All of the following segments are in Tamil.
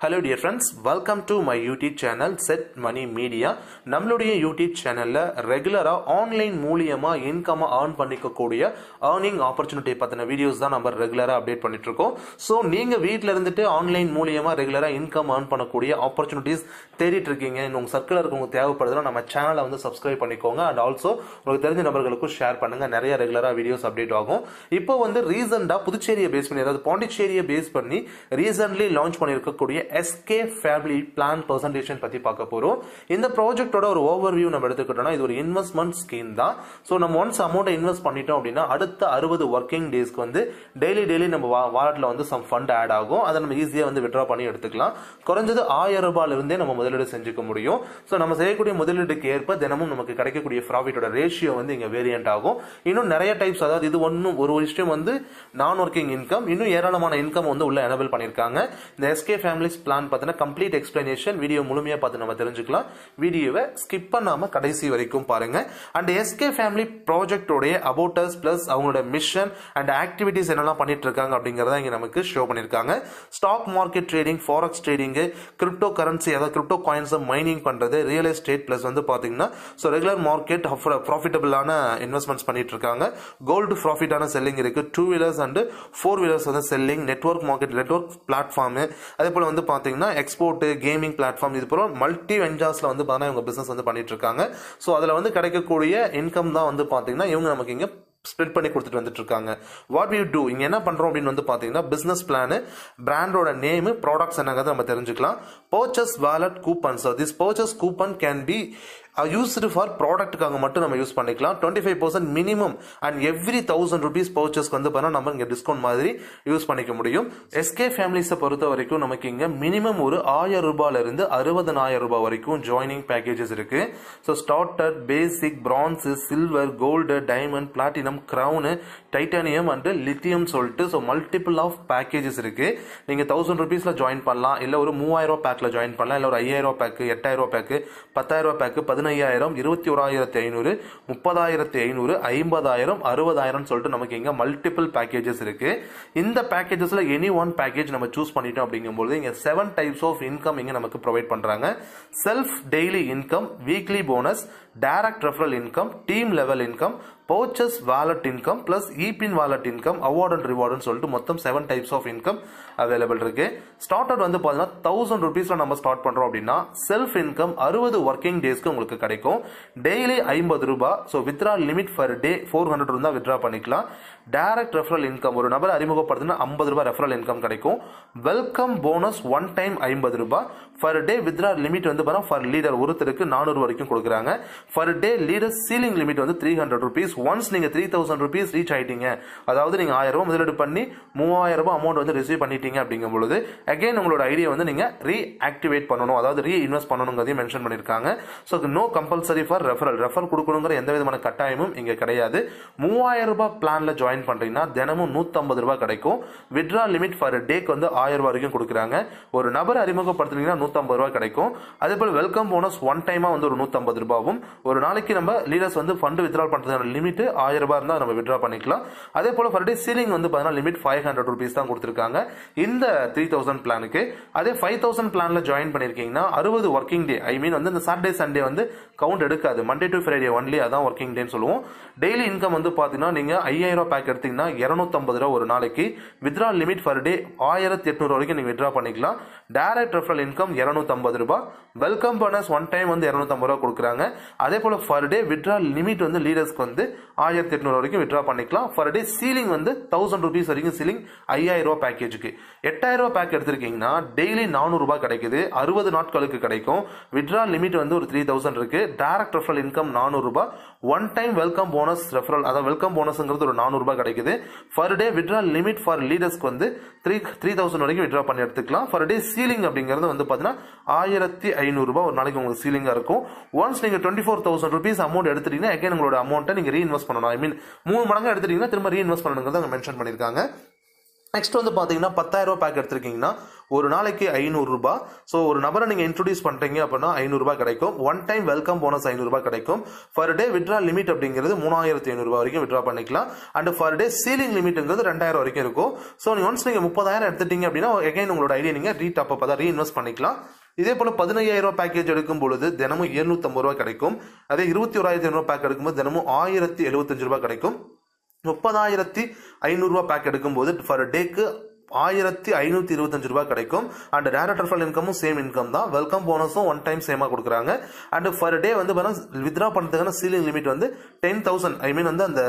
Hello dear friends welcome to my YouTube channel set money media நம்மளுடைய யூடியூப் சேனலில் ரெகுலராக ஆன்லைன் மூலியமாக இன்கமாக ஏர்ன் பண்ணிக்கக்கூடிய ஏர்னிங் ஆப்பர்ச்சுனிட்டி பற்றின வீடியோஸ் தான் நம்ம ரெகுலராக அப்டேட் பண்ணிட்டு இருக்கோம் ஸோ நீங்கள் வீட்டில் இருந்துட்டு ஆன்லைன் மூலியமாக ரெகுலராக இன்கம் ஏர்ன் பண்ணக்கூடிய ஆப்பர்ச்சுனிட்டிஸ் தேடிட்டு இருக்கீங்க உங்கள் சர்க்கிளில் இருக்கவங்க தேவைப்படுதுன்னா நம்ம சேனலை வந்து சப்ஸ்கிரைப் பண்ணிக்கோங்க. அண்ட் ஆல்சோ உங்களுக்கு தெரிஞ்ச நபர்களுக்கும் ஷேர் பண்ணுங்கள் நிறைய ரெகுலராக வீடியோஸ் அப்டேட் ஆகும். இப்போ வந்து ரீசெண்டாக புதுச்சேரியை பேஸ் பண்ணி அதாவது பாண்டிச்சேரியை பேஸ் பண்ணி ரீசென்ட்லி லான்ச் பண்ணியிருக்கக்கூடிய எஸ்கே ஃபேமிலி பிளான் பர்சன்டேஷன் பற்றி பார்க்க போகிறோம் இந்த ப்ராஜெக்டோட ஒரு ஓவர் வியூ நம்ம எடுத்துக்கிட்டோம்னா இது ஒரு இன்வெஸ்ட்மெண்ட் ஸ்கீம் தான். ஸோ நம்ம ஒன்ஸ் அமௌண்ட்டை இன்வெஸ்ட் பண்ணிட்டோம் அப்படின்னா அடுத்த அறுபது ஒர்க்கிங் டேஸ்க்கு வந்து டெய்லி டெய்லி நம்ம வாலெட்டில் வந்து சம் ஃபண்ட் ஆட் ஆகும். அதை நம்ம ஈஸியாக வந்து விட்ரா பண்ணி எடுத்துக்கலாம். குறைஞ்சது ஆயிரம் ரூபாயில இருந்தே நம்ம முதலீடு செஞ்சுக்க முடியும். ஸோ நம்ம செய்யக்கூடிய முதலீடுக்கு ஏற்ப தினமும் நமக்கு கிடைக்கக்கூடிய ப்ராஃபிட்டோட ரேஷியோ வந்து இங்கே வேரியன்ட் ஆகும். இன்னும் நிறைய டைப்ஸ் அதாவது இது ஒன்றும் ஒரு விஷயம் வந்து நான் ஒர்க்கிங் இன்கம் இன்னும் ஏராளமான இன்கம் வந்து உள்ள எனபிள் பண்ணியிருக்காங்க இந்த எஸ்கே ஃபேமிலிஸ் பிளான் பார்த்தீங்கன்னா கம்ப்ளீட் எக்ஸ்பிளனேஷன் வீடியோ முழுமையாக பார்த்து நம்ம தெரிஞ்சுக்கலாம். வீடியோவை ஸ்கிப் பண்ணாம கடைசி வரைக்கும் பாருங்க. அண்ட் எஸ்கே ஃபேமிலி ப்ராஜெக்டோடைய அபோட்டர்ஸ் ப்ளஸ் அவங்களோட மிஷன் அண்ட் ஆக்டிவிட்டிஸ் என்னெல்லாம் பண்ணிட்டு இருக்காங்க அப்படிங்கறத இங்க நமக்கு ஷோ பண்ணியிருக்காங்க. Stock market trading forex trading crypto currency அதாவது கிரிப்டோ காயின்ஸை மைனிங் பண்ணுறது ரியல் எஸ்டேட் ப்ளஸ் வந்து பார்த்தீங்கன்னா ஸோ ரெகுலர் மார்க்கெட் ப்ராஃபிட்டபிளான இன்வெஸ்ட்மெண்ட்ஸ் பண்ணிட்டு இருக்காங்க கோல்டு ப்ராஃபிட்டான செல்லிங் இருக்கு. Two wheelers and four wheelers வந்து selling network market network platform அதே போல் வந்து பார்த்தீங்கன்னா எக்ஸ்போர்ட் கேமிங் பிளாட்ஃபார்ம் இது போல மல்டி வெஞ்சார்ஸ்ல வந்து பார்த்தீங்கன்னா இவங்க பிசினஸ் வந்து பண்ணிட்டு இருக்காங்க. ஸோ அதில் வந்து கிடைக்கக்கூடிய இன்கம் தான் வந்து பார்த்தீங்கன்னா இவங்க நமக்கு இங்கே ஸ்ப்ளிட் பண்ணி கொடுத்துட்டு வந்துட்டு இருக்காங்க. வாட் யூ டூ இங்கே என்ன பண்றோம் அப்படின்னு வந்து பார்த்தீங்கன்னா பிசினஸ் பிளான் பிராண்டோட நேம் ப்ராடக்ட்ஸ் என்னங்கிறத நம்ம தெரிஞ்சுக்கலாம். Purchase wallet coupon so this purchase coupon can be used for ப்ராடக்ட்டுக்காக மட்டும் நம்ம யூஸ் பண்ணிக்கலாம். Twenty five percent minimum and every thousand rupees பர்ச்சேஸ்க்கு வந்து பார்த்தா நம்ம இங்கே டிஸ்கவுண்ட் மாதிரி யூஸ் பண்ணிக்க முடியும். எஸ்கே ஃபேமிலிஸை பொறுத்த வரைக்கும் நமக்கு இங்கே மினிமம் ஒரு ஆயிரம் ரூபாயில இருந்து அறுபதனாயிரம் ரூபாய் வரைக்கும் ஜாயினிங் பேக்கேஜஸ் இருக்கு. So starter basic bronze silver gold diamond platinum crown titanium and lithium சொல்லிட்டு ஸோ மல்டிபிள் ஆஃப் பேக்கேஜஸ் இருக்கு. நீங்கள் தௌசண்ட் ருபீஸில் ஜாயின் பண்ணலாம். இல்லை ஒரு மூவாயிரம் பேக்கில் ஜாயின் பண்ணலாம். இல்லை ஒரு ஐயாயிரம் ரூபா பேக்கு எட்டாயிரம் பேக்கு பத்தாயிரம் ரூபாய் பேக்கு பதினையாயிரம் இருபத்தி ஓராயிரத்தி ஐநூறு முப்பதாயிரத்தி ஐநூறு ஐம்பதாயிரம் அறுபதாயிரம் சொல்லிட்டு நமக்கு இங்கே மல்டிபிள் பேக்கேஜஸ் இருக்கு. இந்த பேக்கேஜஸ்ல எனி ஒன் பேக்கேஜ் நம்ம சூஸ் பண்ணிட்டோம் அப்படிங்கும்போது இங்கே செவன் டைப்ஸ் ஆஃப் இன்கம் இங்கே நமக்கு ப்ரொவைட் பண்றாங்க. Self daily income weekly bonus direct referral income team level income pouches wallet income plus e pin wallet income award and ரிவார்டுன்னு சொல்லிட்டு மொத்தம் seven types of income available இருக்கு. ஸ்டார்ட் வந்து பார்த்தீங்கன்னா தௌசண்ட் ருபீஸ்ல நம்ம ஸ்டார்ட் பண்றோம் அப்படின்னா செல்ஃப் இன்கம் அறுபது ஒர்க்கிங் டேஸ்க்கு உங்களுக்கு கிடைக்கும். டெய்லி ஐம்பது ரூபாய். So withdraw limit per day four hundred இருந்தால் வித்ரா பண்ணிக்கலாம். டைரக்ட் ரெஃபரல் இன்கம் ஒரு நபர் அறிமுகப்படுத்தினா ஐம்பது ரூபாய் ரெஃபரல் இன்கம் கிடைக்கும். வெல்கம் போனஸ் ஒன் டைம் ஐம்பது ரூபாய். ஃபர் டே வித்ரா லிமிட் வந்து பார்த்தா ஃபர் லீடர் ஒருத்தருக்கு நானூறு வரைக்கும் கொடுக்குறாங்க. Per day leader ceiling limit வந்து த்ரீ ஹண்ட்ரட் ருபீஸ் ஒன்ஸ் நீங்கள் த்ரீ தௌசண்ட் ருபீஸ் ரீச் ஆகிட்டீங்க அதாவது நீங்கள் ஆயிரம் ரூபா முதலீடு பண்ணி மூவாயிரம் ரூபாய் அமௌண்ட் வந்து ரிசீவ் பண்ணிட்டீங்க அப்படிங்கும் பொழுது அகைன் உங்களோட ஐடியா வந்து நீங்கள் ரீ ஆக்டிவேட் பண்ணணும் அதாவது ரீ இன்வெஸ்ட் பண்ணணுங்கிறதையும் மென்ஷன் பண்ணியிருக்காங்க so no compulsory for referral refer கொடுக்கணுங்கிற எந்த விதமான கட்டாயமும் இங்கே கிடையாது. மூவாயிரம் ரூபாய் பிளானில் ஜாயின் பண்ணுறீங்கன்னா தினமும் நூற்றம்பது ரூபாய் கிடைக்கும். விட்ரா லிமிட் ஃபார் டேக்கு வந்து ஆயிரம் ரூபாய் வரைக்கும் கொடுக்குறாங்க. ஒரு நபர் அறிமுகப்படுத்துனீங்கன்னா நூற்றம்பது ரூபாய் கிடைக்கும். அதே போல் வெல்கம் போனஸ் ஒன் டைமாக வந்து ஒரு நூற்றம்பது ரூபாவும் ஒரு நாளைக்கு நம்ம லீடர்ஸ் வந்து ஃபண்டு வித்ரால் பண்ணுறதுக்கான லிமிட் ஆயிரம் ரூபாய் இருந்தால் நம்ம விட்ரா பண்ணிக்கலாம். அதே போல் ஃபர் டே சீலிங் வந்து பார்த்தீங்கன்னா லிமிட் ஃபைவ் ஹண்ட்ரட் ருபீஸ் தான் கொடுத்துருக்காங்க. இந்த த்ரீ தௌசண்ட் பிளானுக்கு அதே ஃபைவ் தௌசண்ட் பிளானில் ஜாயின் பண்ணிருக்கீங்கன்னா அறுபது ஒர்க்கிங் டே ஐ மீன் வந்து இந்த சாட்டர்டே சண்டே வந்து கவுண்ட் எடுக்காது. மண்டே டு ஃப்ரைடே ஒன்லி அதான் ஒர்க்கிங் டேன்னு சொல்லுவோம். டெய்லி இன்கம் வந்து பார்த்தீங்கன்னா நீங்கள் ஐயாயிரம் ரூபாய் பேக் எடுத்தீங்கன்னா இரநூத்தம்பது ரூபா ஒரு நாளைக்கு. வித்ரா லிமிட் ஃபர் டே ஆயிரத்தி எட்நூறு வரைக்கும் நீங்கள் வித்ரா பண்ணிக்கலாம். டைரக்ட் ரெஃபரல் இன்கம் இரநூத்தம்பது ரூபாய். வெல்கம் போனஸ் ஒன் டைம் வந்து இரநூத்தம்பது ரூபா கொடுக்குறாங்க. அதே போல் ஃபர் டே வித்ரா லிமிட் வந்து லீடர்ஸ்க்கு வந்து ஆயிரத்தி எட்நூறு வரைக்கும் விட்ரா பண்ணிக்கலாம். ஃபர் டே சீலிங் வந்து தௌசண்ட் ருபீஸ் வரைக்கும் சீலிங் ஐயாயிரம் ரூபாய் பேக்கேஜுக்கு எட்டாயிரம் ரூபாய் பேக் எடுத்திருக்கீங்கன்னா டெய்லி நானூறு ரூபாய் கிடைக்குது. அறுபது நாட்களுக்கு கிடைக்கும். விட்ரா லிமிட் வந்து ஒரு த்ரீ தௌசண்ட் இருக்கு. டைரக்ட் ரெஃபரல் இன்கம் நானூறு ரூபாய். One time welcome bonus referral அதாவது வெல்கம் போனஸ்ங்கிறது ஒரு நானூறு ரூபாய் கிடைக்குது. Per day withdraw limit for லீடர்ஸ்க்கு வந்து த்ரீ த்ரீ தௌசண்ட் வரைக்கும் விட்ரா பண்ணி எடுத்துக்கலாம். ஃபர் டே சீலிங் அப்படிங்கிறது வந்து பார்த்தீங்கன்னா ஆயிரத்தி ஐநூறு ஒரு நாளைக்கு உங்களுக்கு சீலிங்காக இருக்கும். ஒன்ஸ் நீங்கள் twenty four thousand rupees amount எடுத்துட்டீங்கன்னா அகைன் உங்களோட அமௌண்ட்டை நீங்கள் ரீஇன்வெஸ்ட் பண்ணணும். ஐ மீன் மூணு மடங்கு எடுத்துட்டீங்கன்னா திரும்ப ரீஇன்வெஸ்ட் பண்ணணுங்கிறத அங்கே மென்ஷன் பண்ணியிருக்காங்க. நெக்ஸ்ட் வந்து பார்த்தீங்கன்னா பத்தாயிரம் ரூபாய் பேக் எடுத்திருக்கீங்கன்னா ஒரு நாளைக்கு ஐநூறுரூபா ஸோ ஒரு நபரை நீங்கள் இன்ட்ரடியூஸ் பண்ணுறீங்க அப்படின்னா ஐநூறுரூபா கிடைக்கும். ஒன் டைம் வெல்கம் போனஸ் ஐநூறுரூபா கிடைக்கும். ஃபர் டே விட்ரா லிமிட் அப்படிங்கிறது மூணாயிரத்தி ஐநூறுரூபா வரைக்கும் விட்ரா பண்ணிக்கலாம். அண்ட் ஃபர் டே சீலிங் லிமிட்ங்கிறது ரெண்டாயிரம் வரைக்கும் இருக்கும். ஸோ நீங்கள் ஒன்ஸ் நீங்கள் முப்பதாயிரம் எடுத்துட்டீங்க அப்படின்னா எகைன் உங்களோட ஐடியா நீங்கள் ரீடாப் அப் தான் ரீஇன்வெஸ்ட் பண்ணிக்கலாம். இதே போல் பதினையாயிரம் ரூபா பேக்கேஜ் எடுக்கும் பொழுது தினமும் எழுநூத்தம்பது ரூபா கிடைக்கும். அதே இருபத்தி ஓராயிரத்தி ஐநூறு பேக் எடுக்கும்போது தினமும் ஆயிரத்தி எழுபத்தஞ்சு ரூபா கிடைக்கும். முப்பதாயிரத்தி ஐநூறுரூவா பேக் எடுக்கும்போது ஃபர் டேக்கு ஆயிரத்தி ஐநூற்றி இருபத்தஞ்சு ரூபாய் கிடைக்கும். அண்ட் டேரக்டர் ஃபல் இன்கமும் சேம் இன்கம் தான். வெல்கம் போனஸும் ஒன் டைம் சேமாக கொடுக்குறாங்க. அண்ட் ஃபர் டே வந்து பார்த்தீங்கன்னா வித்ரா பண்ணுறதுக்கான சீலிங் லிமிட் வந்து டென் தௌசண்ட் ஐ மீன் வந்து அந்த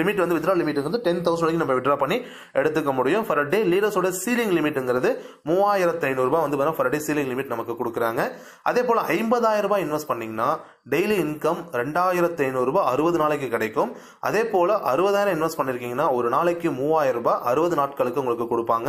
லிமிட் வந்து வித்ரா லிமிட் வந்து டென் தௌசண்ட் வரைக்கும் நம்ம வித்ரா பண்ணி எடுத்துக்க முடியும். ஃபர் டே லீடர்ஸோட சீலிங் லிமிட்ங்கிறது மூவாயிரத்து ஐநூறுரூபா வந்து பார்த்தீங்கன்னா ஃபர் டே சீலிங் லிமிட் நமக்கு கொடுக்குறாங்க. அதே போல் ஐம்பதாயிரம் ரூபாய் இன்வெஸ்ட் பண்ணிங்கன்னா டெய்லி இன்கம் ரெண்டாயிரத்து ஐநூறுரூபா அறுபது நாளைக்கு கிடைக்கும். அதே போல் அறுபதாயிரம் இன்வெஸ்ட் பண்ணியிருக்கீங்கன்னா ஒரு நாளைக்கு மூவாயிரம் ரூபாய் அறுபது நாட்களுக்கு உங்களுக்கு கொடுப்பாங்க.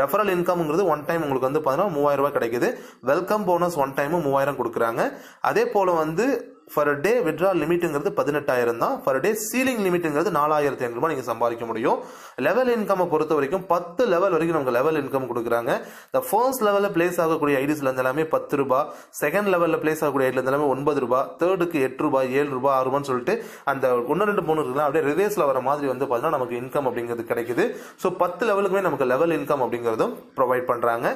ரெஃபரல் இன்கம்ங்கிறது ஒன் டைம் உங்களுக்கு வந்து பார்த்தீங்கன்னா மூவாயிரம் ரூபாய் கிடைக்குது. வெல்கம் போனஸ் ஒன் டைமும் மூவாயிரம் கொடுக்குறாங்க. அதே போல் வந்து ஃபர் டே விட்ரா லிமிட்டுங்கிறது பதினெட்டாயிரம் தான். ஃபர் டே சீலிங் லிமிட்டுங்கிறது நாலாயிரத்தி ஐநூறுபா நீங்கள் சம்பாதிக்க முடியும். லெவல் இன்கம்மை பொறுத்த வரைக்கும் பத்து லெவல் வரைக்கும் நமக்கு லெவல் இன்கம் கொடுக்குறாங்க. இந்த ஃபர்ஸ்ட் லெவலில் பிளேஸ் ஆகக்கூடிய ஐடிஸ்ல இருந்து எல்லாமே பத்து ரூபா செகண்ட் லெவலில் பிளேஸ் ஆகக்கூடிய ஐடியில் எல்லாமே ஒன்பது ரூபா தேர்டுக்கு எட்டு ரூபாய் ஏழு ரூபாய் ஆறு ரூபான்னு சொல்லிட்டு அந்த ஒன்று ரெண்டு மூணு இருக்குல்ல அப்படியே ரிவேர்ஸில் வர மாதிரி வந்து பார்த்தீங்கன்னா நமக்கு இன்கம் அப்படிங்கிறது கிடைக்குது. ஸோ பத்து லெவலுக்குமே நமக்கு லெவல் இன்கம் அப்படிங்கிறதும் ப்ரொவைட் பண்ணுறாங்க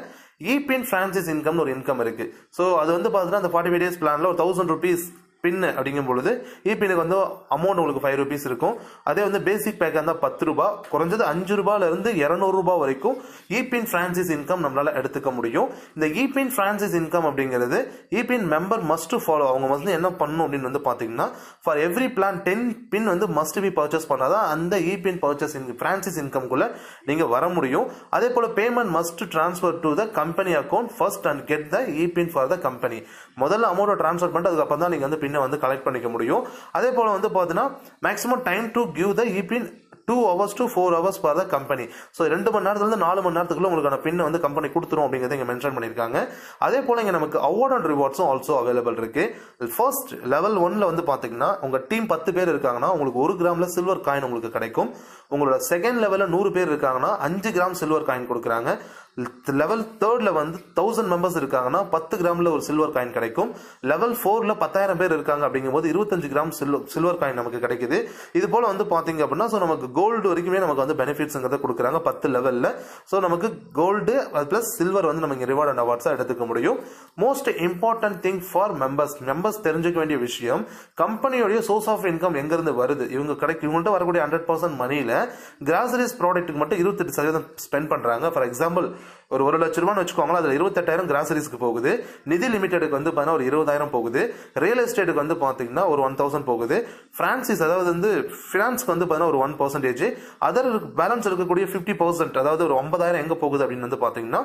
ஈபின் ஃப்ரான்சிஸ் இன்கம்னு ஒரு இன்கம் இருக்கு. ஸோ அது வந்து பார்த்தீங்கன்னா அந்த ஃபார்ட்டி ஃபைவ் டேஸ் பிளான்ல ஒரு தௌசண்ட் ருபீஸ் பின்னு அப்படிங்கும் பொழுது இபினுக்கு வந்து அமௌண்ட் உங்களுக்கு ஃபைவ் ருபீஸ் இருக்கும். அதே வந்து பேசிக் பேக்காக இருந்தால் பத்து ரூபாய் குறைஞ்சது அஞ்சு ரூபாயிலிருந்து இரநூறுபா வரைக்கும் இபின் ஃப்ரான்சிஸ் இன்கம் நம்மளால் எடுத்துக்க முடியும். இந்த இபின் ஃப்ரான்சிஸ் இன்கம் அப்படிங்கிறது e pin member must follow அவங்க வந்து என்ன பண்ணணும் அப்படின்னு வந்து பார்த்தீங்கன்னா for every plan ten pin வந்து மஸ்ட் பி பர்ச்சேஸ் பண்ணாதான் அந்த இபின் பர்ச்சேஸ் ஃப்ரான்சிஸ் இன்கம்குள்ளே நீங்கள் வர முடியும். அதே போல payment must transfer to the company account first and get the e pin for the company முதல்ல அமௌண்ட்டை ட்ரான்ஸ்ஃபர் பண்ணிட்டு அதுக்கப்புறம் தான் நீங்கள் வந்து பின்னை வந்து கலெக்ட் பண்ணிக்க முடியும். அதே போல் வந்து பார்த்தீங்கன்னா maximum time to give the e pin two hours to four hours for the company so ரெண்டு மணி நேரத்துலேருந்து நாலு மணி நேரத்துக்குள்ள உங்களுக்கான பின் வந்து கம்பெனி கொடுத்துரும் அப்படிங்கிறத இங்கே மென்ஷன் பண்ணியிருக்காங்க அதே போல் இங்கே நமக்கு அவார்ட் அண்ட் ரிவார்ட்ஸும் ஆல்சோ அவைலபிள் இருக்கு. ஃபர்ஸ்ட் லெவல் ஒன்ல வந்து பார்த்தீங்கன்னா உங்கள் டீம் பத்து பேர் இருக்காங்கன்னா உங்களுக்கு ஒரு கிராமில் சில்வர் காயின் உங்களுக்கு கிடைக்கும். உங்களோட செகண்ட் லெவலில் நூறு பேர் இருக்காங்கன்னா அஞ்சு கிராம் சில்வர் காயின் கொடுக்குறாங்க. லெவல் தேர்டில் வந்து தௌசண்ட் மெம்பர்ஸ் இருக்காங்கன்னா பத்து கிராமில் ஒரு சில்வர் காயின் கிடைக்கும். லெவல் ஃபோரில் பத்தாயிரம் பேர் இருக்காங்க அப்படிங்கும்போது இருபத்தஞ்சு கிராம் சில்வர் சில்வர் காயின் நமக்கு கிடைக்குது. இது போல் வந்து பார்த்தீங்க அப்படின்னா ஸோ நமக்கு கோல்டு வரைக்குமே நமக்கு வந்து பெனிஃபிட்ஸுங்கிறத கொடுக்குறாங்க பத்து லெவலில் ஸோ நமக்கு கோல்டு ப்ளஸ் சில்வர் வந்து நம்ம ரிவார்ட் அண்ட் அவார்ட்ஸாக எடுத்துக்க முடியும். Most important thing for members members தெரிஞ்சுக்க வேண்டிய விஷயம் கம்பெனியோடைய சோர்ஸ் ஆஃப் இன்கம் எங்கேருந்து வருது? இவங்க கிடைக்கும் இவங்கள்ட்ட வரக்கூடிய ஹண்ட்ரட் பர்சன்ட் மணியில் கிராசரிஸ் ப்ராடக்ட்டுக்கு மட்டும் இருபத்தெட்டு சதவீதம் ஸ்பெண்ட் பண்ணுறாங்க ஃபார் எக்ஸாம்பிள் ஒரு ஒரு லட்ச ரூபான்னு வச்சுக்கோங்களேன் அதில் இருபத்தெட்டாயிரம் கிராசரிஸ்க்கு போகுது. நிதி லிமிடெடுக்கு வந்து பார்த்தீங்கன்னா ஒரு இருபதாயிரம் போகுது. ரியல் எஸ்டேட்டுக்கு வந்து பார்த்தீங்கன்னா ஒரு ஒன் தௌசண்ட் போகுது. ஃப்ரான்சிஸ் அதாவது வந்து ஃபினான்ஸ்க்கு வந்து பார்த்தீங்கன்னா ஒரு ஒன் பர்சன்டேஜ் அதர் பேலன்ஸ் இருக்கக்கூடிய ஃபிஃப்டி பர்சன்ட் அதாவது ஒரு ஒன்பதாயிரம் எங்கே போகுது அப்படின்னு வந்து பார்த்தீங்கன்னா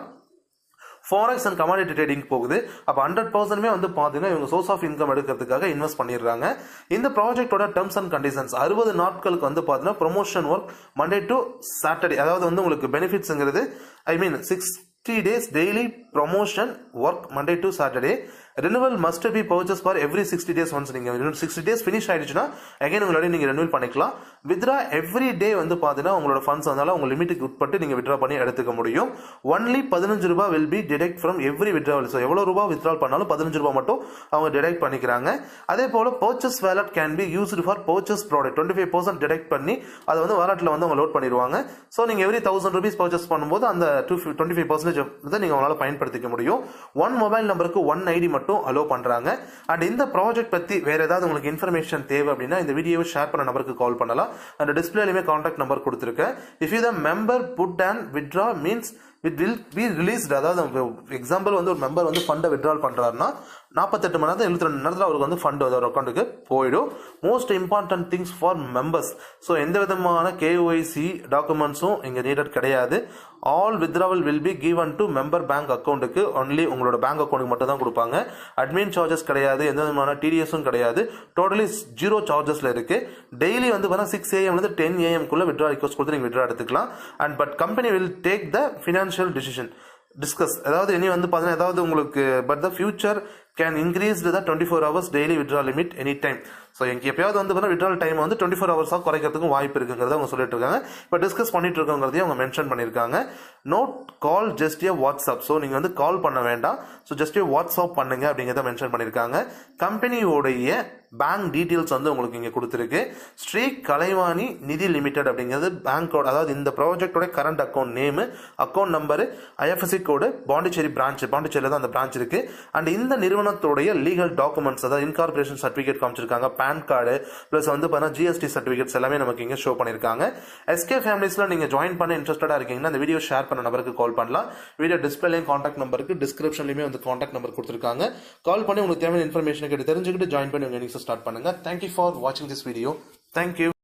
ஃபாரெக்ஸ் அண்ட் கமாடிட்டி ட்ரேடிங் போகுது. அப்போ ஹண்ட்ரட் பர்சன்ட்மே வந்து பார்த்தீங்கன்னா இவங்க சோர்ஸ் ஆஃப் இன்கம் எடுக்கிறதுக்காக இன்வெஸ்ட் பண்ணிடுறாங்க. இந்த ப்ராஜெக்டோட டேர்ம்ஸ் அண்ட் கண்டிஷன்ஸ் அறுபது நாட்களுக்கு வந்து பார்த்தீங்கன்னா promotion work Monday to Saturday அதாவது வந்து உங்களுக்கு பெனிஃபிட்ஸுங்கிறது I mean sixty days daily promotion work Monday to Saturday renewal must be purchase for every sixty days once நீங்கள் சிக்ஸ்டி டேஸ் ஃபினிஷ் ஆயிடுச்சுன்னா அகைன் உங்களோட நீங்கள் ரினுவல் பண்ணிக்கலாம். வித்ரா எவ்ரி டே வந்து பார்த்தீங்கன்னா உங்களோட ஃபண்ட்ஸ் வந்தாலும் உங்கள் லிமிட்டுக்கு உட்பட்டு நீங்கள் வித்ரா பண்ணி எடுத்துக்க முடியும். ஒன்லி பதினஞ்சு ரூபா will be detect from every withdrawal so எவ்வளோ ரூபா வித்ரால் பண்ணாலும் பதினஞ்சு ரூபாய் மட்டும் அவங்க டிடெக்ட் பண்ணிக்கிறாங்க. அதே போல் purchase wallet can be used for purchase product twenty five percent detect பண்ணி அதை வந்து வேலட்டில் வந்து அவங்க லோட் பண்ணிடுவாங்க. ஸோ நீங்கள் எவ்ரி தௌசண்ட் ருபீஸ் பர்ச்சேஸ் பண்ணும்போது அந்த டூ டுவெண்ட்டி ஃபைவ் பர்சன்டேஜ் வந்து நீங்கள் உங்களால் பயன்படுத்திக்க முடியும். ஒன் மொபைல் நம்பருக்கு ஒன் ஐடி மட்டும் அலோவ் பண்ணுறாங்க அண்ட் இந்த ப்ராஜெக்ட் பற்றி வேற ஏதாவது உங்களுக்கு இன்ஃபர்மேஷன் தேவை அப்படின்னா இந்த வீடியோவை ஷேர் பண்ண நம்பருக்கு கால் பண்ணலாம். அந்த டிஸ்பிளேலையுமே காண்டாக்ட் நம்பர் கொடுத்துருக்கேன். If you the member put and withdraw means it will be released அதாவது எக்ஸாம்பிள் வந்து ஒரு மெம்பர் வந்து ஃபண்டை விட்ரால் பண்ணுறாருன்னா நாற்பத்தெட்டு மணி நேரத்தில் எழுபத்தி ரெண்டு நேரத்தில் அவருக்கு வந்து ஃபண்ட் வந்து ஒரு அக்கௌண்ட்டுக்கு போயிடும். Most important things for members so எந்த விதமான கேஒய்சி டாக்குமெண்ட்ஸும் இங்கே நீடட் கிடையாது. All withdrawal will be given to member bank அக்கௌண்ட்டுக்கு ஒன்லி உங்களோட பேங்க் அக்கௌண்ட்டுக்கு மட்டும் தான் கொடுப்பாங்க. அட்மின் சார்ஜஸ் கிடையாது எந்த விதமான டிடிஎஸும் கிடையாது. டோட்டலி ஜீரோ சார்ஜஸில் இருக்குது டெய்லி வந்து பார்த்தா சிக்ஸ் ஏஎம்லேருந்து டென் ஏஎம்குள்ளே விட்ரா ரிக்வஸ்ட் கொடுத்து நீங்கள் விட்ரா எடுத்துக்கலாம். And but company will take the financial decision discuss அதாவது இனி வந்து பார்த்தீங்கன்னா ஏதாவது உங்களுக்கு but the future can increase the twenty four hours daily withdraw limit any time so எங்க எப்பயாவது வந்து பார்த்தீங்கன்னா விட்ரால் டைம் வந்து டுவெண்ட்டி ஃபோர் ஹவர்ஸாக குறைக்கிறதுக்கும் வாய்ப்பு இருக்குங்கிறத அவங்க சொல்லிட்டு இருக்காங்க. இப்போ டிஸ்கஸ் பண்ணிட்டு இருக்கோங்கிறதையும் அவங்க மென்ஷன் பண்ணியிருக்காங்க note call just a WhatsApp so நீங்கள் வந்து கால் பண்ண வேண்டாம். ஸோ ஜஸ்ட் ஏ வாட்ஸ்அப் பண்ணுங்க அப்படிங்கிறத மென்ஷன் பண்ணியிருக்காங்க கம்பெனியோடைய பேங்க் டீட்டெயில்ஸ் வந்து உங்களுக்கு இங்கே கொடுத்துருக்கு. ஸ்ரீ கலைவாணி நிதி லிமிடெட் அப்படிங்கிறது பேங்கோட அதாவது இந்த ப்ராஜெக்டோட current account name account number IFSC code Pondicherry branch பாண்டிச்சேரியில் தான் அந்த பிரான்ச் இருக்குது அண்ட் இந்த நிறுவனம் நிறுவனத்துடைய லீகல் டாக்குமெண்ட்ஸ் அதாவது இன்கார்பரேஷன் சர்டிஃபிகேட் காமிச்சிருக்காங்க பேன் கார்டு ப்ளஸ் வந்து பார்த்தீங்கன்னா ஜிஎஸ்டி சர்டிஃபிகேட்ஸ் எல்லாமே நமக்கு இங்கே ஷோ பண்ணியிருக்காங்க. எஸ்கே ஃபேமிலிஸில் நீங்கள் ஜாயின் பண்ண இன்ட்ரெஸ்டடாக இருக்கீங்கன்னா அந்த வீடியோ ஷேர் பண்ண நம்பருக்கு கால் பண்ணலாம். வீடியோ டிஸ்பிளேலையும் காண்டாக்ட் நம்பருக்கு டிஸ்கிரிப்ஷன்லையுமே வந்து காண்டாக்ட் நம்பர் கொடுத்துருக்காங்க. கால் பண்ணி உங்களுக்கு தேவையான இன்ஃபர்மேஷன் கேட்டு தெரிஞ்சுக்கிட்டு ஜாயின் பண்ணி உங்கள் ஸ்டார்ட் பண்ணுங்க. தேங்க்யூ ஃபார் வாட்சிங் திஸ் வீடியோ தேங்க்யூ